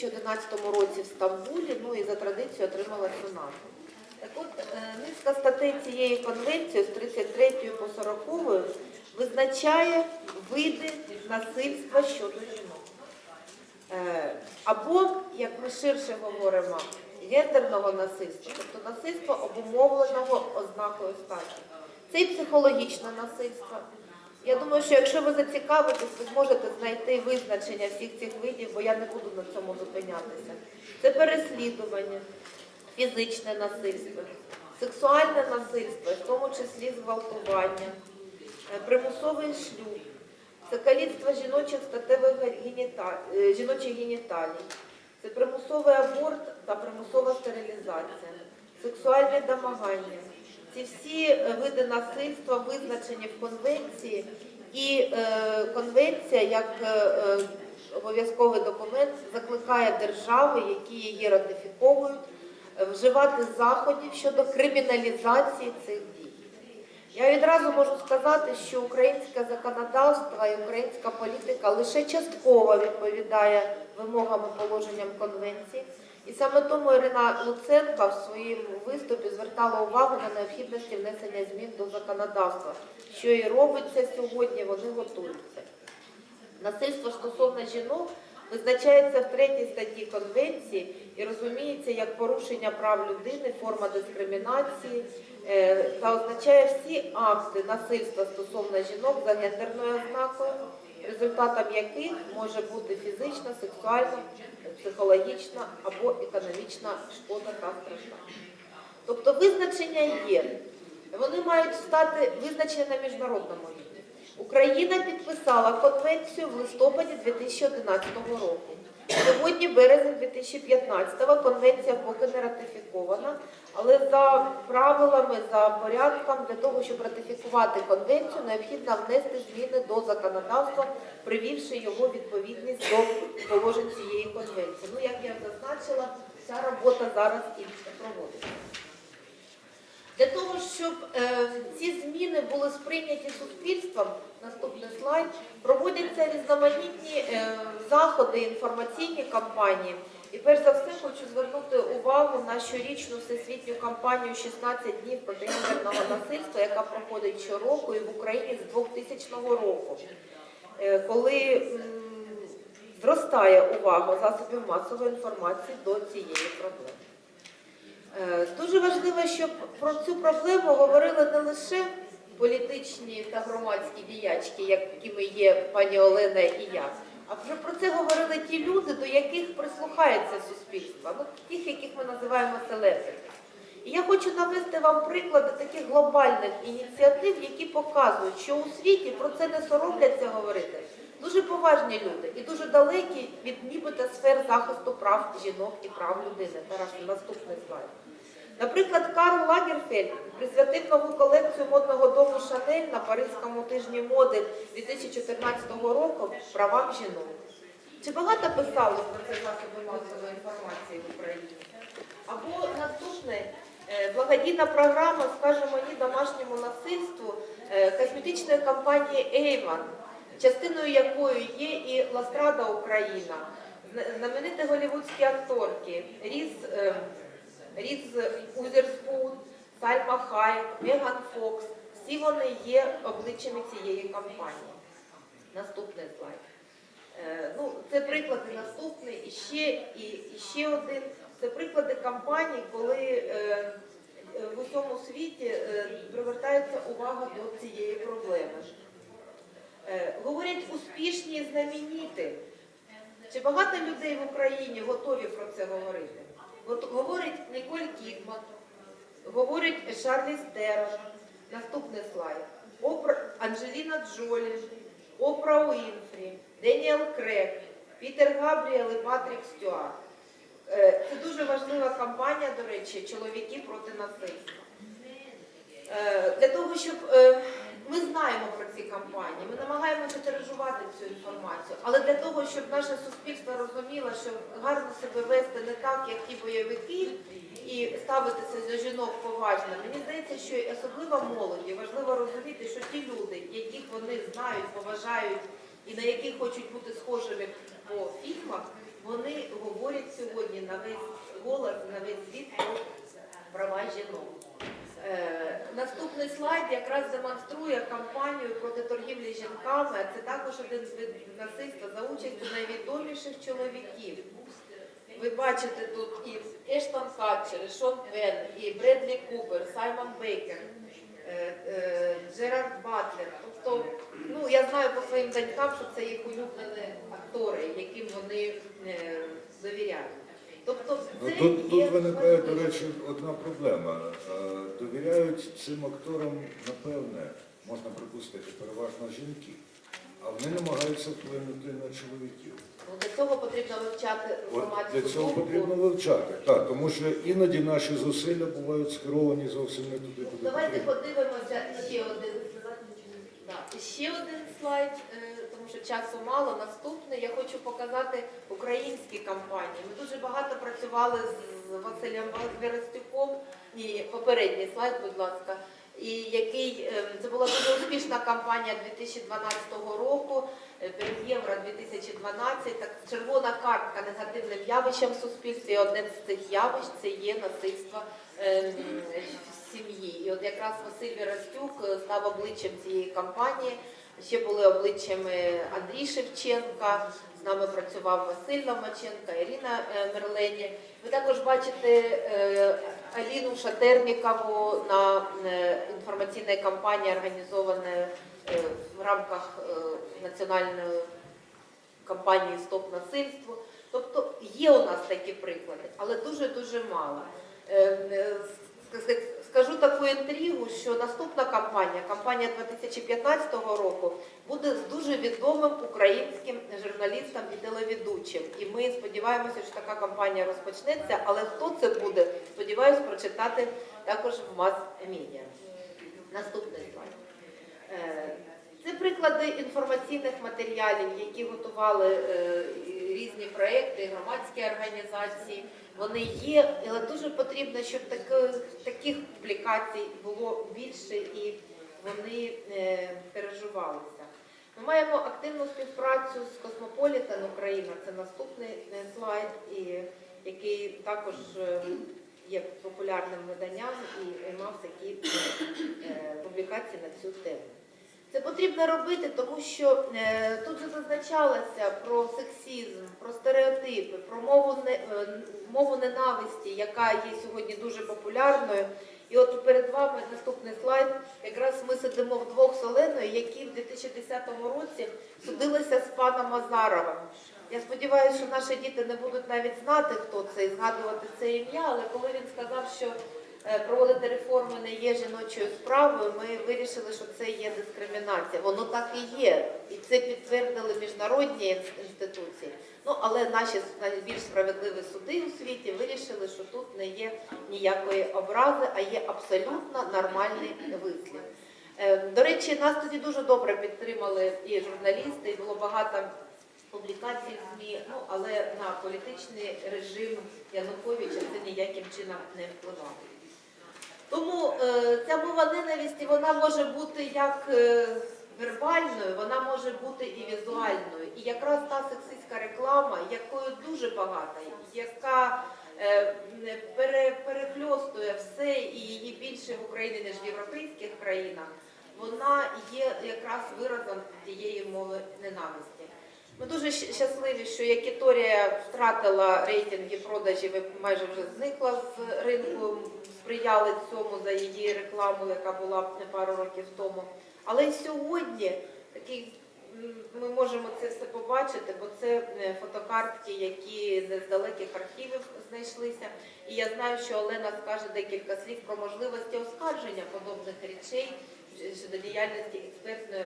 2011 році в Стамбулі, ну і за традицією отримала цю назву. Так от, е, низка статей цієї конвенції з 33 по 40 визначає види насильства щодо жінок. Е, Або, як ми ширше говоримо, гендерного насильства, тобто насильства обумовленого ознакою статі. Це і психологічне насильство. Я думаю, що якщо ви зацікавитесь, ви зможете знайти визначення всіх цих видів, бо я не буду на цьому зупинятися. Це переслідування, фізичне насильство, сексуальне насильство, в тому числі зґвалтування, е, примусовий шлюб, це каліцтво жіночих статевих геніта- е, жіночих геніталій, це примусовий аборт та примусова стерилізація, сексуальне домагання. Ці всі е, види насильства визначені в конвенції, і е, конвенція як е, е, обов'язковий документ закликає держави, які її ратифіковують, е, вживати заходів щодо криміналізації цих дій. Я відразу можу сказати, що українське законодавство і українська політика лише частково відповідає вимогам і положенням конвенції. І саме тому Ірина Луценка в своєму виступі звертала увагу на необхідності внесення змін до законодавства, що і робиться сьогодні, вони готуються. Насильство стосовно жінок визначається в третій статті Конвенції і розуміється як порушення прав людини, форма дискримінації е, та означає всі акти насильства стосовно жінок за гендерною ознакою, результатом яких може бути фізична, сексуальна, психологічна або економічна шкода та страждання. Тобто визначення є. Вони мають стати визначені на міжнародному рівні. Україна підписала конвенцію в листопаді 2011 року. Сьогодні березень 2015 конвенція поки не ратифікована, але за правилами, за порядком для того, щоб ратифікувати конвенцію, необхідно внести зміни до законодавства, привівши його відповідність до положень цієї конвенції. Ну, як я зазначила, ця робота зараз і проводиться. Щоб е, ці зміни були сприйняті суспільством, наступний слайд, проводяться різноманітні е, заходи, інформаційні кампанії. І перш за все хочу звернути увагу на щорічну всесвітню кампанію «16 днів проти насильства, яка проходить щороку і в Україні з 2000 року, е, коли м, зростає увага засобів масової інформації до цієї проблеми. Е, Дуже важливо, щоб про цю проблему говорили не лише політичні та громадські діячки, якими є пані Олена і я, а вже про це говорили ті люди, до яких прислухається суспільство, ну, тих, яких ми називаємо селебрити. І я хочу навести вам приклади таких глобальних ініціатив, які показують, що у світі про це не соромляться говорити. Дуже поважні люди і дуже далекі від нібито сфер захисту прав жінок і прав людини. Зараз наступний слайд. Наприклад, Карл Лагерфельд присвятив нову колекцію модного дому Шанель на Паризькому тижні моди 2014 року правам жінок. Чи багато писали про це засоби масової інформації в Україні? Або наступне е, благодійна програма «Скажемо ні домашньому насильству е, косметичної компанії Avon, частиною якої є і Ластрада Україна, зна- знамениті голівудські акторки Різ, е, Різ Узерспун, Сальма Хайк, Меган Фокс. Всі вони є обличчями цієї компанії. Наступний слайд. Е, Ну, це приклади наступний, і ще, і, і ще один. Це приклади кампаній, коли е, в усьому світі е, привертається увага до цієї проблеми. Е, Говорять успішні і знамениті. Чи багато людей в Україні готові про це говорити? От говорить Ніколь Кідман, говорить Шарлі Стерон. Наступний слайд. Опра... Анджеліна Джолі, Опра Уінфрі, Деніел Крек, Пітер Габріел і Патрік Стюарт. Е, Це дуже важлива кампанія, до речі, чоловіки проти насильства. Е, Для того, щоб е, ми знаємо про ці кампанії, ми намагаємося тиражувати цю інформацію, але для того, щоб наше суспільство розуміло, що гарно себе вести не так, як ті бойовики, і ставитися до жінок поважно, мені здається, що особливо молоді важливо розуміти, що ті люди, яких вони знають, поважають і на яких хочуть бути схожими по фільмах, вони говорять. сьогодні на весь голос, на весь світ про права жінок. Е, Наступний слайд якраз демонструє кампанію проти торгівлі жінками. Це також один вид насильства за участю найвідоміших чоловіків. Ви бачите тут і Ештон Катчер, і Шон Пен, і Бредлі Купер, Саймон Бейкер, е, е, Джерард Батлер. Тобто, ну я знаю по своїм донькам, що це їх улюблені актори, яким вони довіряють. Тобто, Ну, це тут, є виникає, до речі, одна проблема. Е, Довіряють цим акторам, напевне, можна припустити, переважно жінки, а вони намагаються вплинути на чоловіків. Ну, для цього потрібно вивчати От для цього потрібно вивчати. Так, тому що іноді наші зусилля бувають скеровані зовсім не туди, куди Давайте потрібно. подивимося ще один. Да, ще один слайд, е, що часу мало. Наступний я хочу показати українські компанії. Ми дуже багато працювали з Василем Верестюком. І попередній слайд, будь ласка. І який е, це була дуже успішна кампанія 2012 року. е, євро 2012 так червона картка негативним явищем в суспільстві. І Одне з цих явищ це є насильство ем, в сім'ї. І от якраз Василь Вірастюк е, став обличчям цієї кампанії. Ще були обличчями Андрій Шевченка, з нами працював Василь Ломаченка, Ірина е, Мерлені. Ви також бачите е, Аліну Шатернікову на е, інформаційній кампанії, організованої в рамках національної кампанії Стоп насильству. Тобто є у нас такі приклади, але дуже-дуже мало. Скажу таку інтригу, що наступна кампанія, кампанія 2015 року, буде з дуже відомим українським журналістом і телеведучим. І ми сподіваємося, що така кампанія розпочнеться, але хто це буде, сподіваюся, прочитати також в мас-медіа. Наступний слайд. Е, Це приклади інформаційних матеріалів, які готували е, різні проекти, громадські організації. Вони є, але дуже потрібно, щоб таки- таких публікацій було більше і вони е, переживалися. Ми маємо активну співпрацю з Космополітен Україна. Це наступний е, слайд, і який також е, є популярним виданням і мав такі е, публікації на цю тему. Це потрібно робити, тому що е, тут же зазначалося про сексізм, про стереотипи, про мову, не, е, мову ненависті, яка є сьогодні дуже популярною. І от перед вами наступний слайд. Якраз ми сидимо вдвох з Оленою, які в 2010 році судилися з паном Азаровим. Я сподіваюся, що наші діти не будуть навіть знати, хто це і згадувати це ім'я, але коли він сказав, що проводити реформи не є жіночою справою, ми вирішили, що це є дискримінація. Воно так і є. І це підтвердили міжнародні інституції. Ну, але наші найбільш справедливі суди у світі вирішили, що тут не є ніякої образи, а є абсолютно нормальний вислів. Е, До речі, нас тоді дуже добре підтримали і журналісти, і було багато публікацій в ЗМІ, ну але на політичний режим Януковича це ніяким чином не впливало. Тому е, ця мова ненависті вона може бути як е, вербальною, вона може бути і візуальною. І якраз та сексистська реклама, якою дуже багато, яка е, пере, перехльостує все і її більше в Україні, ніж в європейських країнах, вона є якраз виразом тієї мови ненависті. Ми дуже щасливі, що Якіторія втратила рейтинги продажів і майже вже зникла з ринку. Сприяли цьому за її рекламу, яка була пару років тому. Але й сьогодні такий, ми можемо це все побачити, бо це е, фотокартки, які з далеких архівів знайшлися. І я знаю, що Олена скаже декілька слів про можливості оскарження подобних речей щодо діяльності експертної